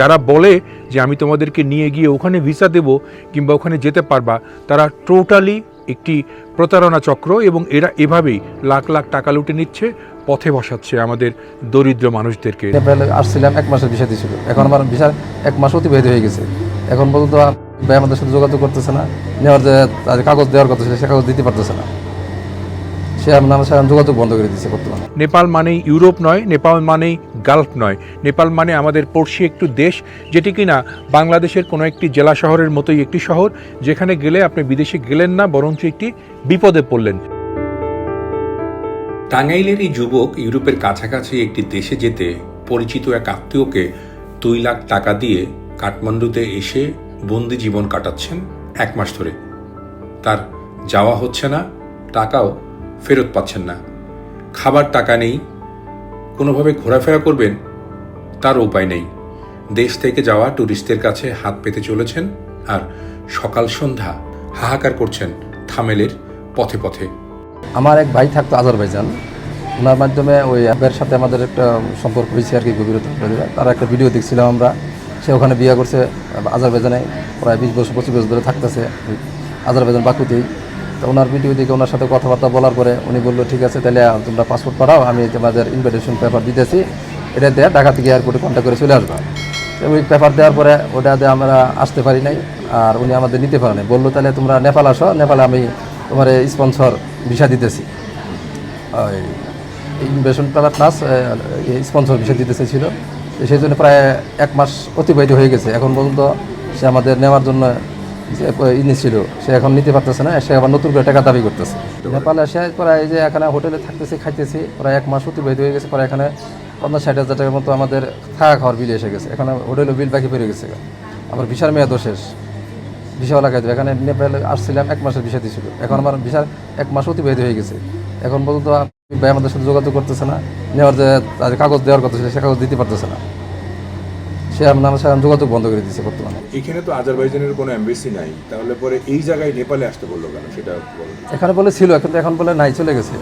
যারা বলে যে আমি তোমাদেরকে নিয়ে গিয়ে ওখানে ভিসা দেব কিংবা ওখানে যেতে পারবা, তারা টোটালি একটি প্রতারণা চক্র এবং এরা এভাবেই লাখ লাখ টাকা লুটে নিচ্ছে, পথে বসাচ্ছে আমাদের দরিদ্র মানুষদেরকে। আসছিলাম, এক মাসের ভিসা দিয়েছিল এখন আমার ভিসা এক মাস অতিবাহিত হয়ে গেছে। এখন পর্যন্ত ভাই আমাদের সাথে যোগাযোগ করতেছে না। নেওয়ার যে কাগজ দেওয়ার কথা ছিল, সে কাগজ দিতে পারতেছে না। সে আমার সাথে যোগাযোগ বন্ধ করে দিচ্ছে বর্তমানে। নেপাল মানেই ইউরোপ নয় নেপাল মানেই গালফ নয়। নেপাল মানে আমাদের পড়শি একটু দেশ যেটি কিনা বাংলাদেশের কোনো একটি জেলা শহরের মতোই একটি শহর যেখানে গেলে আপনি বিদেশে গেলেন না বরঞ্চ একটি বিপদে পড়লেন। টাঙ্গাইলের এই যুবক ইউরোপের কাছাকাছি একটি দেশে যেতে পরিচিত এক আত্মীয়কে দুই লাখ টাকা দিয়ে কাঠমান্ডুতে এসে বন্দি জীবন কাটাচ্ছেন এক মাস ধরে। তার যাওয়া হচ্ছে না টাকাও ফেরত পাচ্ছেন না। খাবার টাকা নেই। কোনোভাবে ঘোরাফেরা করবেন? তার উপায় নেই। দেশ থেকে যাওয়া ট্যুরিস্টদের কাছে হাত পেতে চলেছেন আর সকাল সন্ধ্যা হাহাকার করছেন থামেলের পথে পথে। আমার এক ভাই থাকতো আজারবাইজান। ওনার মাধ্যমে ওই অ্যাপের সাথে আমাদের একটা সম্পর্ক হয়েছে আর কি গভীরতা তার একটা ভিডিও দেখছিলাম আমরা। সে ওখানে বিয়ে করছে, আজারবাইজানে প্রায় বিশ বছর, পঁচিশ বছর ধরে থাকতেছে। আজারবাইজান বাকুতেই। তো ওনার ভিডিও দেখে ওনার সাথে কথাবার্তা বলার পরে উনি বলল, ঠিক আছে, তাহলে তোমরা পাসপোর্ট পাঠাও আমি তোমাদের ইনভিটেশন পেপার দিতেছি, এটা দিয়ে, ঢাকা থেকে এয়ারপোর্টে কন্ট্যাক্ট করে চলে আসবা। ওই পেপার দেওয়ার পরে ওটা দিয়ে আমরা আসতে পারি নাই, আর উনি আমাদের নিতে পারে নাই। বলল, তাহলে তোমরা নেপাল আসো, নেপালে আমি তোমার স্পন্সর ভিসা দিতেছি। ওই invitation paper plus sponsor visa দিতেছে তো সেই জন্য প্রায় এক মাস অতিবাহিত হয়ে গেছে। এখন পর্যন্ত সে আমাদের নেওয়ার জন্য ইনি ছিল সে এখন নিতে পারতেছে না, সে আবার নতুন করে টাকা দাবি করতেছে। নেপালে এসে প্রায় যে এখানে হোটেলে থাকতেছি, খাইতেছি, প্রায় এক মাস অতিবাহিত হয়ে গেছে, প্রায় এখানে পঞ্চাশ ষাট হাজার টাকার মতো আমাদের থাকা খাওয়ার বিল এসে গেছে। এখানে হোটেলের বিল বাকি পড়ে গেছে। আবার ভিসার মেয়াদও শেষ। ভিসা লাগাই দেবে। এখানে নেপালে আসছিলাম, এক মাসের ভিসা দিয়েছিল এখন আমার ভিসার এক মাস অতিবাহিত হয়ে গেছে। এখন পর্যন্ত ভাই আমাদের সাথে যোগাযোগ করতেছে না। নেওয়ার যে কাগজ দেওয়ার কথা ছিল, সে কাগজ দিতে পারতেছে না। সে আমার আমার যোগাযোগ বন্ধ করে দিচ্ছে বর্তমানে। এখানে তো আজারবাইজানের কোনো এমবেসি নাই। তাহলে পরে এই জায়গায় নেপালে আসতে বলল কেন? সেটা এখানে বলে ছিল এখন তো এখন বলে নাই চলে গেছে।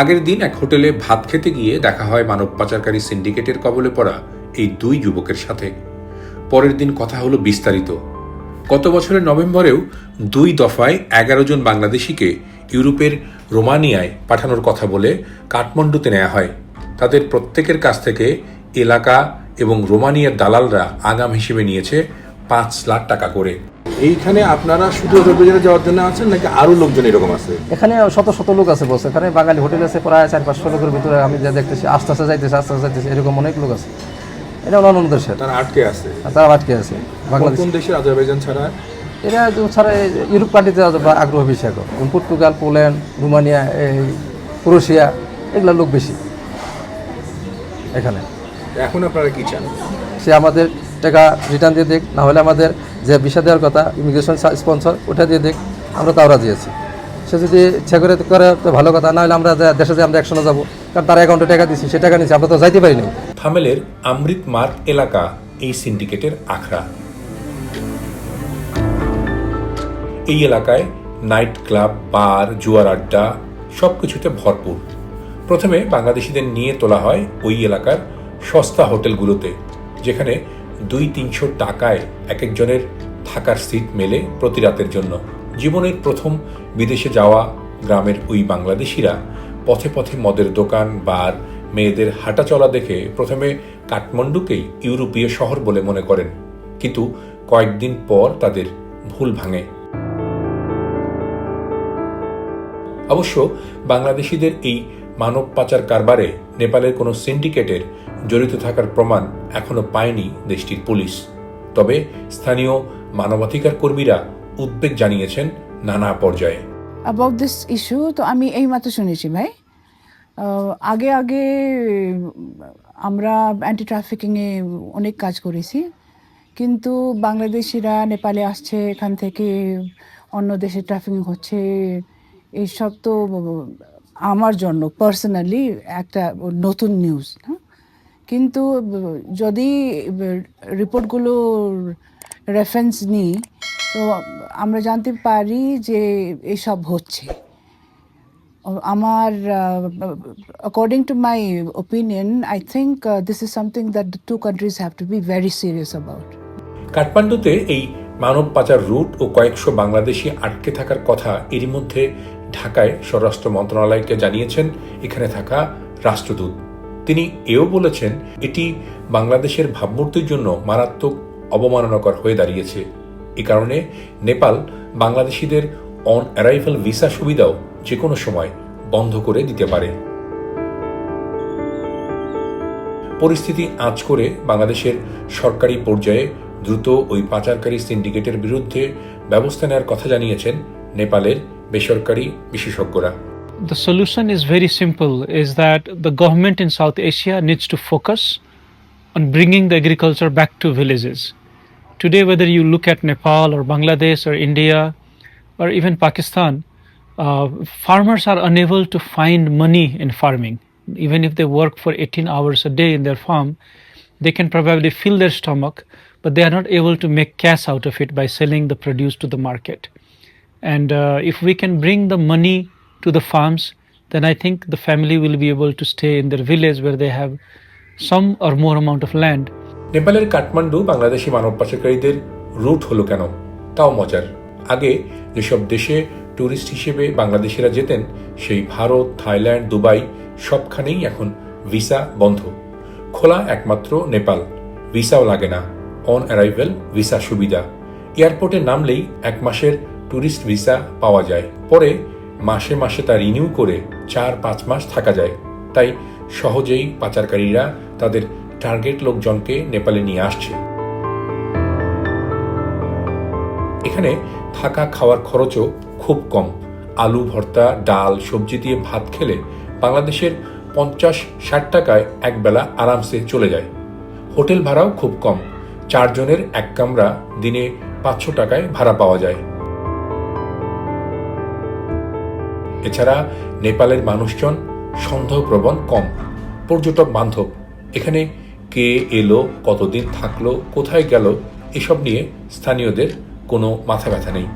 আগের দিন এক হোটেলে ভাত খেতে গিয়ে দেখা হয় মানব পাচারকারী সিন্ডিকেটের কবলে পড়া এই দুই যুবকের সাথে। পরের দিন কথা হলো বিস্তারিত। গত বছরের নভেম্বরেও দুই দফায় এগারো জন বাংলাদেশিকে ইউরোপের রোমানিয়ায় পাঠানোর কথা বলে কাঠমান্ডুতে নেওয়া হয়। তাদের প্রত্যেকের কাছ থেকে এলাকা এবং রোমানিয়ার দালালরা আগাম হিসেবে নিয়েছে পাঁচ লাখ টাকা করে। এইখানে আপনারা শুধু আজারবাইজানে যাওয়ার জন্য আছেন নাকি আরও লোকজন এরকম আছে? এখানে শত শত লোক আছে বসে। এখানে বাঙালি হোটেল আছে প্রায় চার পাঁচশো লোকের ভিতরে আমি যা দেখতেছি আস্তে আস্তে যাইতেছে আস্তে আস্তে যাইতেছে এরকম অনেক লোক আছে। এটা অন্য দেশের। তারা আটকে আছে? তারা আটকে আছে? বাংলাদেশ। কোন দেশের আজারবাইজান ছাড়া? এরা ছাড়া ইউরোপ কান্ট্রিতে আগ্রহ বেশি এখন। পর্তুগাল পোল্যান্ড রোমানিয়া এই ক্রোশিয়া এগুলো লোক বেশি এখানে। এখন আপনারা কি চান? সে আমাদের টাকা রিটার্ন দিয়ে দেখ না হলে আমাদের যে ভিসা দেওয়ার কথা ইমিগ্রেশন স্পন্সর ওটা দিয়ে দেখ আমরা তাও রাজি আছি সে যদি ইচ্ছা করে করে তো ভালো কথা না হলে আমরা দেশে যে আমরা একসঙ্গে যাব। কারণ তার অ্যাকাউন্টে টাকা দিচ্ছি সে টাকা নিচ্ছি আমরা তো যাইতে পারি থামেলের অমৃত মার্গ এলাকা, এই সিন্ডিকেটের আখড়া। এই এলাকায় নাইট ক্লাব বার জুয়ার আড্ডা সব কিছুতে ভরপুর। প্রথমে বাংলাদেশিদের নিয়ে তোলা হয় ওই এলাকার সস্তা হোটেলগুলোতে, যেখানে দুই তিনশো টাকায় এক একজনের থাকার সিট মেলে প্রতি রাতের জন্য। জীবনের প্রথম বিদেশে যাওয়া গ্রামের ওই বাংলাদেশিরা পথে পথে মদের দোকান, বার, মেয়েদের হাঁটা চলা দেখে প্রথমে কাঠমান্ডুকেই ইউরোপীয় শহর বলে মনে করেন। কিন্তু কয়েকদিন পর তাদের ভুল ভাঙে। অবশ্য বাংলাদেশিদের এই মানব পাচার কারবারে নেপালের কোনো সিন্ডিকেটের জড়িত থাকার প্রমাণ এখনও পায়নি দেশটির পুলিশ। তবে স্থানীয় মানবাধিকার কর্মীরা উদ্বেগ জানিয়েছেন নানা পর্যায়ে। অ্যাবাউট দিস ইস্যু তো আমি এইমাত্র শুনেছি ভাই। আগে আগে, আমরা অ্যান্টি ট্রাফিকিংয়ে অনেক কাজ করেছি। কিন্তু বাংলাদেশিরা, নেপালে আসছে, এখান থেকে অন্য দেশে ট্রাফিকিং হচ্ছে, এইসব তো আমার জন্য পার্সোনালি একটা নতুন নিউজ হ্যাঁ? কিন্তু যদি রিপোর্টগুলো রেফারেন্স নিই তো আমরা জানতে পারি যে এসব হচ্ছে। আমার according to my opinion I think this this something that the two countries have to be very serious কাঠমান্ডুতে এই মানব পাচার রুট ও কয়েকশো বাংলাদেশি আটকে থাকার কথা এরই মধ্যে ঢাকায় স্বরাষ্ট্র মন্ত্রণালয়কে জানিয়েছেন এখানে থাকা রাষ্ট্রদূত। তিনি এও বলেছেন, এটি বাংলাদেশের ভাবমূর্তির জন্য মারাত্মক অবমাননাকর হয়ে দাঁড়িয়েছে। এ কারণে নেপাল বাংলাদেশিদের অন অ্যারাইভাল ভিসা সুবিধাও যে কোনো সময় বন্ধ করে দিতে পারে পরিস্থিতি আঁচ করে বাংলাদেশের সরকারি পর্যায়ে দ্রুত ওই পাচারকারী সিন্ডিকেটের বিরুদ্ধে ব্যবস্থা নেওয়ার কথা জানিয়েছেন নেপালের বেসরকারি বিশেষজ্ঞরা The solution is very simple, is that the government in South Asia needs to focus on bringing the agriculture back to villages. Today, whether you look at Nepal or Bangladesh or India or even Pakistan, uh, farmers are unable to find money in farming. Even if they work for 18 hours a day in their farm, they can probably fill their stomach, but they are not able to make cash out of it by selling the produce to the market. And uh, if we can bring the money to the farms, then I think the family will be able to stay in their village where they have some or more amount of land. নেপালের কাঠমান্ডু বাংলাদেশি মানব পাচারকারীদের route হলো কেন? তাও মজার। আগে যেসব দেশে ট্যুরিস্ট হিসেবে বাংলাদেশিরা যেতেন, সেই ভারত, থাইল্যান্ড, দুবাই সবখানেই এখন ভিসা বন্ধ। খোলা একমাত্র নেপাল। ভিসাও লাগে না। অন অ্যারাইভেল, ভিসা সুবিধা। এয়ারপোর্টে নামলেই এক মাসের ট্যুরিস্ট ভিসা পাওয়া যায়। পরে মাসে মাসে তা রিনিউ করে চার পাঁচ মাস থাকা যায়। তাই সহজেই পাচারকারীরা তাদের টার্গেট লোকজনকে নেপালে নিয়ে আসছে। এখানে থাকা খাওয়ার খরচও খুব কম। আলু, ভর্তা, ডাল, সবজি দিয়ে ভাত খেলে বাংলাদেশের পঞ্চাশ ষাট টাকায় একবেলা আরামসে চলে যায়। হোটেল ভাড়াও খুব কম। চারজনের এক কামরা দিনে পাঁচশো টাকায় ভাড়া পাওয়া যায়। এছাড়া নেপালের মানুষজন সন্দেহপ্রবণ কম। পর্যটক বান্ধব। এখানে কে এলো, কতদিন থাকল, কোথায় গেল, এসব নিয়ে স্থানীয়দের কোনো মাথা ব্যথা নেই।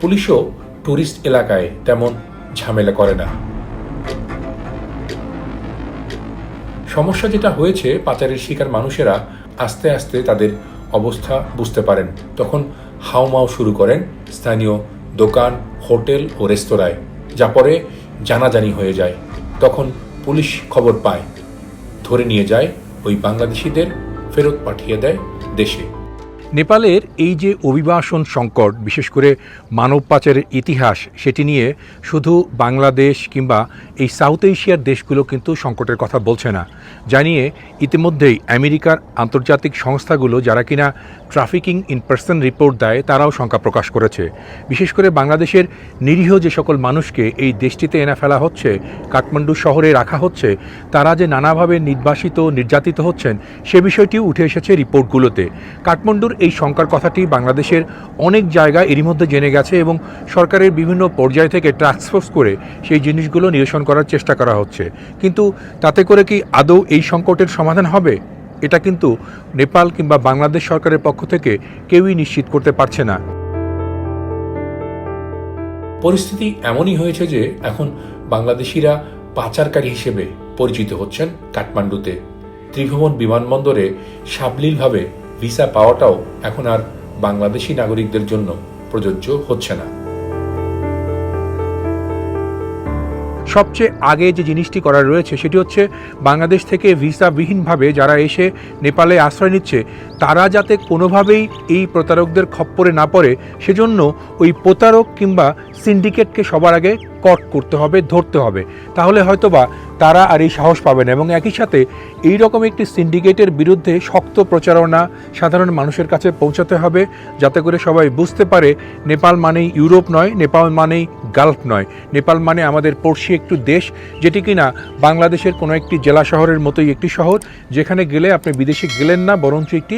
পুলিশও ট্যুরিস্ট এলাকায় তেমন ঝামেলা করে না। সমস্যা যেটা হয়েছে, পাচারের শিকার মানুষেরা আস্তে আস্তে তাদের অবস্থা বুঝতে পারেন। তখন হাওমাও শুরু করেন স্থানীয় দোকান, হোটেল ও রেস্তোরাঁয়। যা পরে জানাজানি হয়ে যায়। তখন পুলিশ খবর পায়। ধরে নিয়ে যায় ওই বাংলাদেশিদের ফেরত পাঠিয়ে দেয় দেশে। নেপালের এই যে অভিবাসন সংকট, বিশেষ করে মানব পাচারের ইতিহাস, সেটি নিয়ে শুধু বাংলাদেশ কিংবা এই সাউথ এশিয়ার দেশগুলো কিন্তু সংকটের কথা বলছে না। জানিয়ে ইতিমধ্যেই আমেরিকার আন্তর্জাতিক সংস্থাগুলো যারা কিনা ট্রাফিকিং ইন পার্সন রিপোর্ট দেয়, তারাও শঙ্কা প্রকাশ করেছে। বিশেষ করে বাংলাদেশের নিরীহ যে সকল মানুষকে এই দেশটিতে এনে ফেলা হচ্ছে, কাঠমান্ডু শহরে রাখা হচ্ছে, তারা যে নানাভাবে নির্বাসিত, নির্যাতিত হচ্ছেন, সে বিষয়টিও উঠে এসেছে রিপোর্টগুলোতে। কাঠমান্ডুর এই শঙ্কার কথাটি বাংলাদেশের অনেক জায়গায় এরই মধ্যে জেনে গেছে এবং সরকারের বিভিন্ন পর্যায় থেকে ট্রান্সফোর্স করে সেই জিনিসগুলো নিরসন করার চেষ্টা করা হচ্ছে। কিন্তু তাতে করে কি আদৌ এই সংকটের সমাধান হবে? এটা কিন্তু নেপাল কিংবা বাংলাদেশ সরকারের পক্ষ থেকে কেউই নিশ্চিত করতে পারছে না। পরিস্থিতি এমনই হয়েছে যে এখন বাংলাদেশিরা পাচারকারী হিসেবে পরিচিত হচ্ছেন কাঠমান্ডুতে। ত্রিভুবন বিমানবন্দরে সাবলীলভাবে ভিসা পাওয়াটাও এখন আর বাংলাদেশি নাগরিকদের জন্য প্রযোজ্য হচ্ছে না। সবচেয়ে আগে যে জিনিসটি করা রয়েছে সেটি হচ্ছে বাংলাদেশ থেকে ভিসাবিহীনভাবে যারা এসে নেপালে আশ্রয় নিচ্ছে তারা যাতে কোনোভাবেই এই প্রতারকদের খপ্পরে না পড়ে, সেজন্য ওই প্রতারক কিংবা সিন্ডিকেটকে সবার আগে কট করতে হবে, ধরতে হবে। তাহলে হয়তোবা তারা আর এই সাহস পাবে না এবং একই সাথে এই রকম একটি সিন্ডিকেটের বিরুদ্ধে শক্ত প্রচারণা সাধারণ মানুষের কাছে পৌঁছাতে হবে, যাতে করে সবাই বুঝতে পারে নেপাল মানেই ইউরোপ নয়, নেপাল মানেই গালফ নয়। নেপাল মানে আমাদের পড়শি একটু দেশ, যেটি কিনা বাংলাদেশের কোনো একটি জেলা শহরের মতোই একটি শহর, যেখানে গেলে আপনি বিদেশে গেলেন না, বরঞ্চ একটি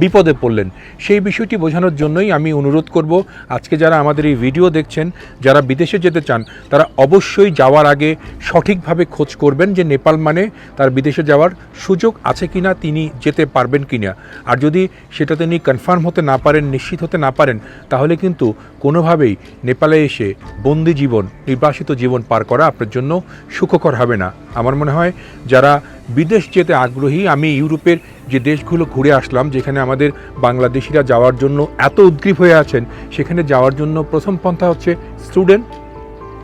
বিপদে পড়লেন। সেই বিষয়টি বোঝানোর জন্যই আমি অনুরোধ করব, আজকে যারা আমাদের এই ভিডিও দেখছেন, যারা বিদেশে যেতে চান, তারা অবশ্যই যাওয়ার আগে সঠিকভাবে খোঁজ করবেন যে নেপাল মানে তার বিদেশে যাওয়ার সুযোগ আছে কি না তিনি যেতে পারবেন কি না আর যদি সেটা তিনি কনফার্ম হতে না পারেন, নিশ্চিত হতে না পারেন, তাহলে কিন্তু কোনোভাবেই নেপালে এসে বন্দি জীবন, নির্বাসিত জীবন পার করা আপনার জন্য সুখকর হবে না। আমার মনে হয়, যারা বিদেশ যেতে আগ্রহী, আমি ইউরোপের যে দেশগুলো ঘুরে আসলাম, যেখানে আমাদের বাংলাদেশিরা যাওয়ার জন্য এত উদ্গ্রীব হয়ে আছেন, সেখানে যাওয়ার জন্য প্রথম পন্থা হচ্ছে স্টুডেন্ট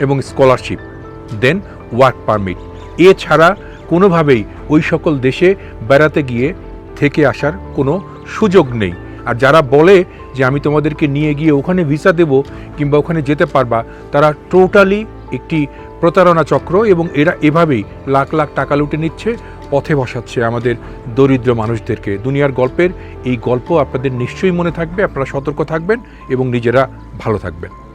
এবং স্কলারশিপ দেন ওয়ার্ক পারমিট এছাড়া কোনোভাবেই ওই সকল দেশে বেড়াতে গিয়ে থেকে আসার কোনো সুযোগ নেই। আর যারা বলে যে আমি তোমাদেরকে নিয়ে গিয়ে ওখানে ভিসা দেব কিংবা ওখানে যেতে পারবা, তারা টোটালি একটি প্রতারণা চক্র এবং এরা এভাবেই লাখ লাখ টাকা লুটে নিচ্ছে, পথে বসাচ্ছে আমাদের দরিদ্র মানুষদেরকে। দুনিয়ার গল্পের এই গল্প আপনাদের নিশ্চয়ই মনে থাকবে, আপনারা সতর্ক থাকবেন এবং নিজেরা ভালো থাকবেন।